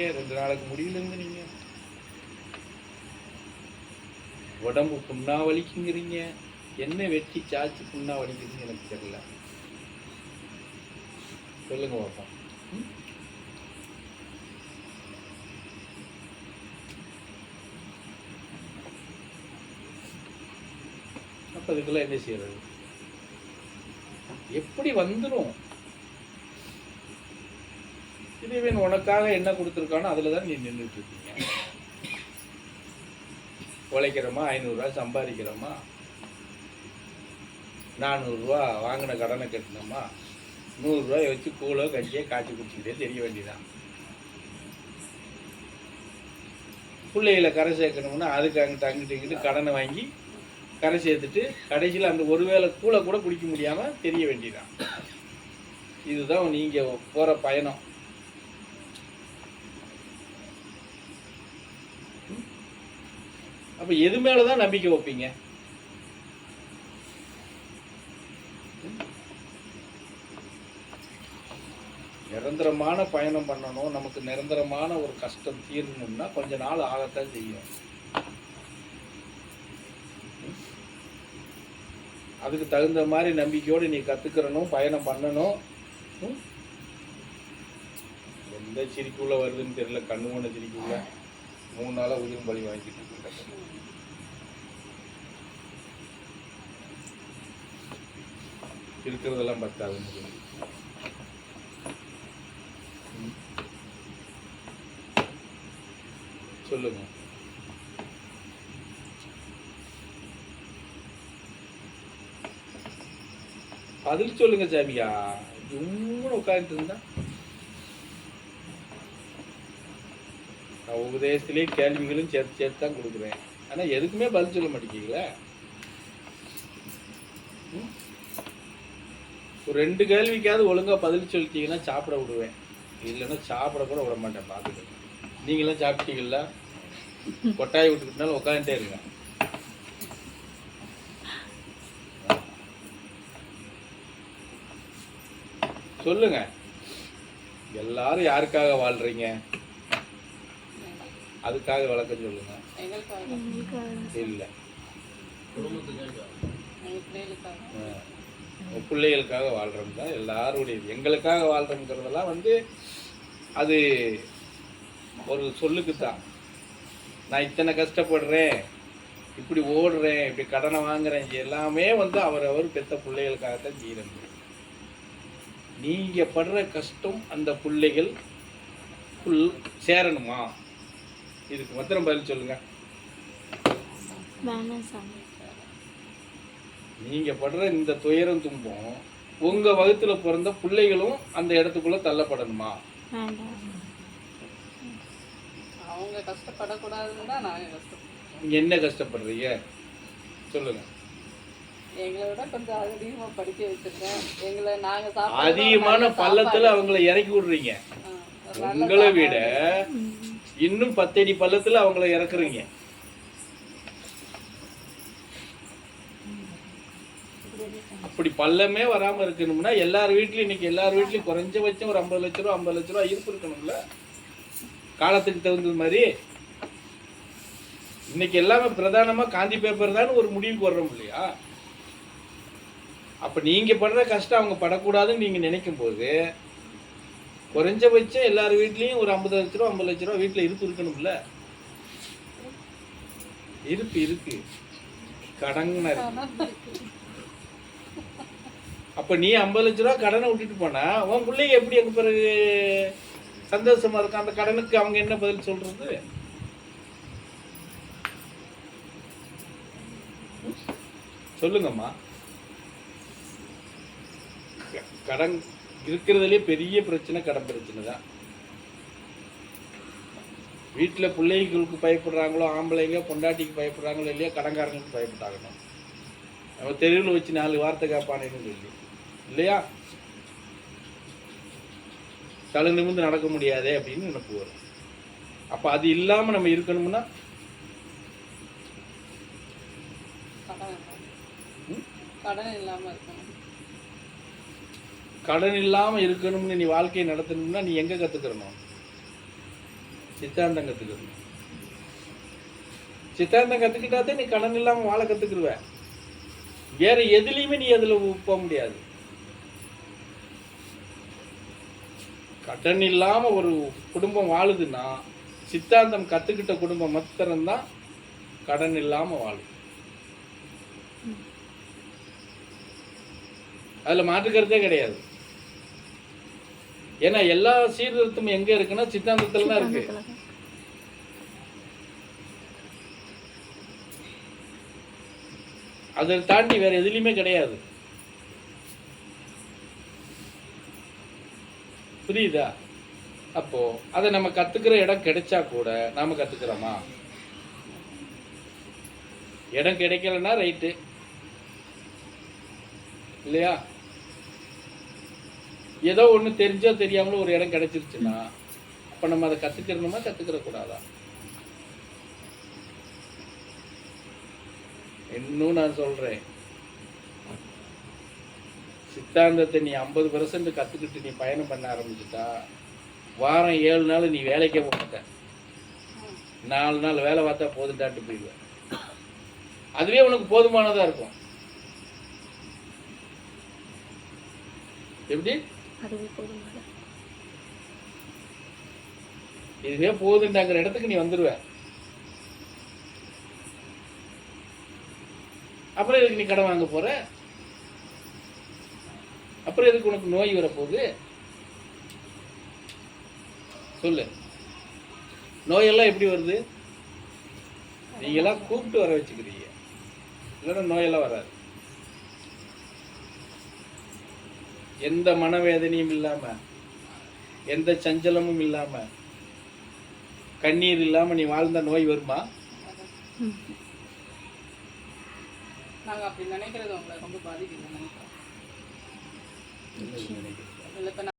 ரெண்டு நாளைக்கு முடியலங்க நீங்க. உடம்பு புண்ணா வலிக்குங்கிறீங்க என்ன வெட்டி சாச்சு புண்ணா வலிக்குதுன்னு எனக்கு தெரியல. சொல்லுங்க பாப்பா. அப்ப இதுக்கெல்லாம் என்ன செய்யறது? எப்படி வந்துடும் இறைவன் உனக்காக என்ன கொடுத்துருக்கானோ அதில் தான் நீ நின்றுட்டு இருக்கீங்க உழைக்கிறோமா ஐநூறுரூவா சம்பாதிக்கிறோமா? நானூறுரூவா வாங்கின கடனை கட்டினோமா? நூறுரூவாயை வச்சு கூழோ கஞ்சியோ காய்ச்சி குடிச்சுக்கிட்டே தெரிய வேண்டியதான் பிள்ளைகளை கரை சேர்க்கணும்னா அதுக்கு அங்கிட்டு அங்கிட்டு இங்கிட்டு கடனை வாங்கி கரை சேர்த்துட்டு கடைசியில் அந்த ஒருவேளை கூலை கூட குடிக்க முடியாமல் தெரிய வேண்டியதான் இதுதான் நீங்கள் போகிற பயணம். அப்ப எது மேலதான் நம்பிக்கை வைப்பீங்க? நிரந்தரமான பயணம் பண்ணணும். நமக்கு நிரந்தரமான ஒரு கஷ்டம் தீரணும்னா கொஞ்ச நாள் ஆகத்தான் செய்யும். அதுக்கு தகுந்த மாதிரி நம்பிக்கையோடு நீ கற்றுக்கிறணும் பயணம் பண்ணணும். எந்த சிரிக்குள்ள வருதுன்னு தெரியல. கண்ணு ஒன்று சிரிக்குள்ள மூணு நாளாக உயிரும் பலி வாங்கிட்டு இருக்கேன் இருக்கிறதெல்லாம் பத்தாதுன்னு சொல்லி சொல்லுங்க. பதில் சொல்லுங்க சாமியா. ஜும்முன்னு உட்காந்துட்டு இருந்தா நான் உபதேசத்திலே கேள்விகளும் சேர்த்து சேர்த்து தான் கொடுக்குறேன். ஆனால் எதுக்குமே பதில் சொல்ல மாட்டேங்கிறீங்களே? ஒரு ரெண்டு கேள்விக்காவது ஒழுங்காக பதில் சொல்லிட்டீங்கன்னா சாப்பிட விடுவேன். இல்லைன்னா சாப்பிட கூட விட மாட்டேன் பார்த்துக்க. நீங்களாம் சாப்பிட்டீங்களா? கொட்டாயை விட்டுக்கிட்டாலும் உட்காந்துட்டே இருங்க. சொல்லுங்க. எல்லாரும் யாருக்காக வாழ்றீங்க? அதுக்காக விளக்கம் சொல்லுங்க. இல்ல. பிள்ளைகளுக்காக வாழ்றோம் தான் எல்லாருடைய எங்களுக்காக வாழ்றோங்கிறதெல்லாம் வந்து அது ஒரு சொல்லுக்கு தான் நான் இத்தனை கஷ்டப்படுறேன் இப்படி ஓடுறேன் இப்படி கடனை வாங்குறேன் எல்லாமே வந்து அவரவர் பெத்த பிள்ளைகளுக்காகத்தான் செய்யறது நீங்க படுற கஷ்டம் அந்த பிள்ளைகள் புல் சேரணுமா? இதுக்கு மாத்திரம் பதில் சொல்லுங்க. நீங்க படுற இந்த துயரம் துன்பம் உங்க வகுத்துல பிறந்த பிள்ளைகளும் அந்த இடத்துக்குள்ள தள்ளப்படணுமா? வேண்டாம். அவங்க கஷ்டப்படக்கூடாதுன்னு தான் நாங்கள் கஷ்டப்படுறோம் நீங்க என்ன கஷ்டப்படுறீங்க? சொல்லுங்க. எங்களை விட கொஞ்சம் அதிகமாக படிக்க வச்சிருக்கேன். எங்களை நாங்கள் சாப்பிட அதிகமான பள்ளத்துல அவங்கள இறக்கி விடுறீங்க. உங்களை விட. இன்னும் பத்தடி பள்ளத்தில் அவங்கள இறக்குறீங்க. அப்படி பள்ளமே வராமல் இருக்கணும்னா எல்லார் வீட்லையும் இன்னைக்கு எல்லார் வீட்லையும் குறைஞ்சபட்சம் ஒரு ஐம்பது லட்ச ரூபா ஐம்பது லட்ச ரூபா இருப்பு இருக்கணும்ல. காலத்துக்கு தகுந்த மாதிரி. இன்னைக்கு எல்லாமே பிரதானமாக காந்தி பேப்பர் தான் ஒரு முடிவுக்கு வர்றோம் இல்லையா? அப்போ நீங்கள் படுற கஷ்டம் அவங்க படக்கூடாதுன்னு நீங்கள் நினைக்கும் போது குறைஞ்சபட்சம் எல்லார் வீட்லேயும் ஒரு ஐம்பது லட்ச ரூபா ஐம்பது லட்ச ரூபா வீட்டில் இருப்பு இருக்கணும்ல. இருப்பு இருக்கு. கடன் இருக்கு. நீ ஐம்பது லட்ச ரூபா கடனை விட்டுட்டு போனா உன் பிள்ளைங்க எப்படி அங்க பிறகு சந்தோஷமா இருக்கும் அந்த கடனுக்கு அவங்க என்ன பதில் சொல்றது? சொல்லுங்கம்மா. க- கடன் இருக்கிறதுலே பெரிய பிரச்சனை கடன் பிரச்சனை தான். வீட்டில் பிள்ளைகளுக்கு பயப்படுறாங்களோ ஆம்பளைங்க பொண்டாட்டிக்கு பயப்படுறாங்களோ இல்லையா கடன்காரங்களுக்கு பயப்பட்டாகணும். நம்ம தெருவில் வச்சு நாலு வார்த்தை காப்பானேன்னு சொல்லி. இல்லையா? தலை நிமிர்ந்து நடக்க முடியாதே அப்படின்னு நினைப்பு வரும். அப்போ அது இல்லாமல் நம்ம இருக்கணும்னா? கடன். இல்லாமல் இருக்கணும். கடன் இல்லாமல் இருக்கணும்னு நீ வாழ்க்கையை நடத்தணும்னா நீ எங்கே கற்றுக்கிறணும் சித்தாந்தம் கற்றுக்கணும் சித்தாந்தம் கற்றுக்கிட்டா தான் நீ கடன் இல்லாமல் வாழ கற்றுக்குருவ வேறு எதுலேயுமே நீ அதில் போக முடியாது. கடன் இல்லாமல் ஒரு குடும்பம் வாழுதுன்னா சித்தாந்தம் கற்றுக்கிட்ட குடும்பம் மாத்திரம்தான் கடன் இல்லாமல் வாழும். அதில் மாற்றுக்கிறதே கிடையாது. ஏன்னா எல்லா சீர்திருத்தமும் எங்க இருக்குன்னா சித்தாந்தத்துல தான் இருக்கு. அதை தாண்டி வேற எதுலையுமே கிடையாது. புரியுதா? அப்போ அதை நம்ம கத்துக்கிற இடம் கிடைச்சா கூட நாம கத்துக்கிறோமா? இடம் கிடைக்கலன்னா ரைட்டு இல்லையா? ஏதோ ஒன்று தெரிஞ்சோ தெரியாமலோ ஒரு இடம் கிடைச்சிருச்சுன்னா அப்போ நம்ம அதை கற்றுக்கிறணுமா கத்துக்கிற கூடாதா இன்னும் நான் சொல்கிறேன் சித்தாந்தத்தை நீ ஐம்பது பர்சன்ட் கற்றுக்கிட்டு நீ பயணம் பண்ண ஆரம்பிச்சுட்டா வாரம் ஏழு நாள் நீ வேலைக்கே போக மாட்ட. நாலு நாள் வேலை பார்த்தா போதுண்டாட்டு போயிடுவேன் அதுவே உனக்கு போதுமானதாக இருக்கும். எப்படி? அதுவே போதும் இதுவே போதுண்டாங்கிற இடத்துக்கு நீ வந்துருவ. அப்புறம் எதுக்கு நீ கடன் வாங்க போற? அப்புறம் எதுக்கு உனக்கு நோய் வரப்போகுது? சொல்லு. நோயெல்லாம் எப்படி வருது? நீங்கெல்லாம் கூப்பிட்டு வர வச்சுக்கிறீங்க. இல்லைன்னா நோயெல்லாம் வராது. எந்த மனவேதனையும் இல்லாம எந்த சஞ்சலமும் இல்லாம கண்ணீர் இல்லாம நீ வாழ்ந்த நோய் வருமா? நாங்க அப்படி நினைக்கிறது உங்களை ரொம்ப பாதிக்குது நினைக்கிறோம்.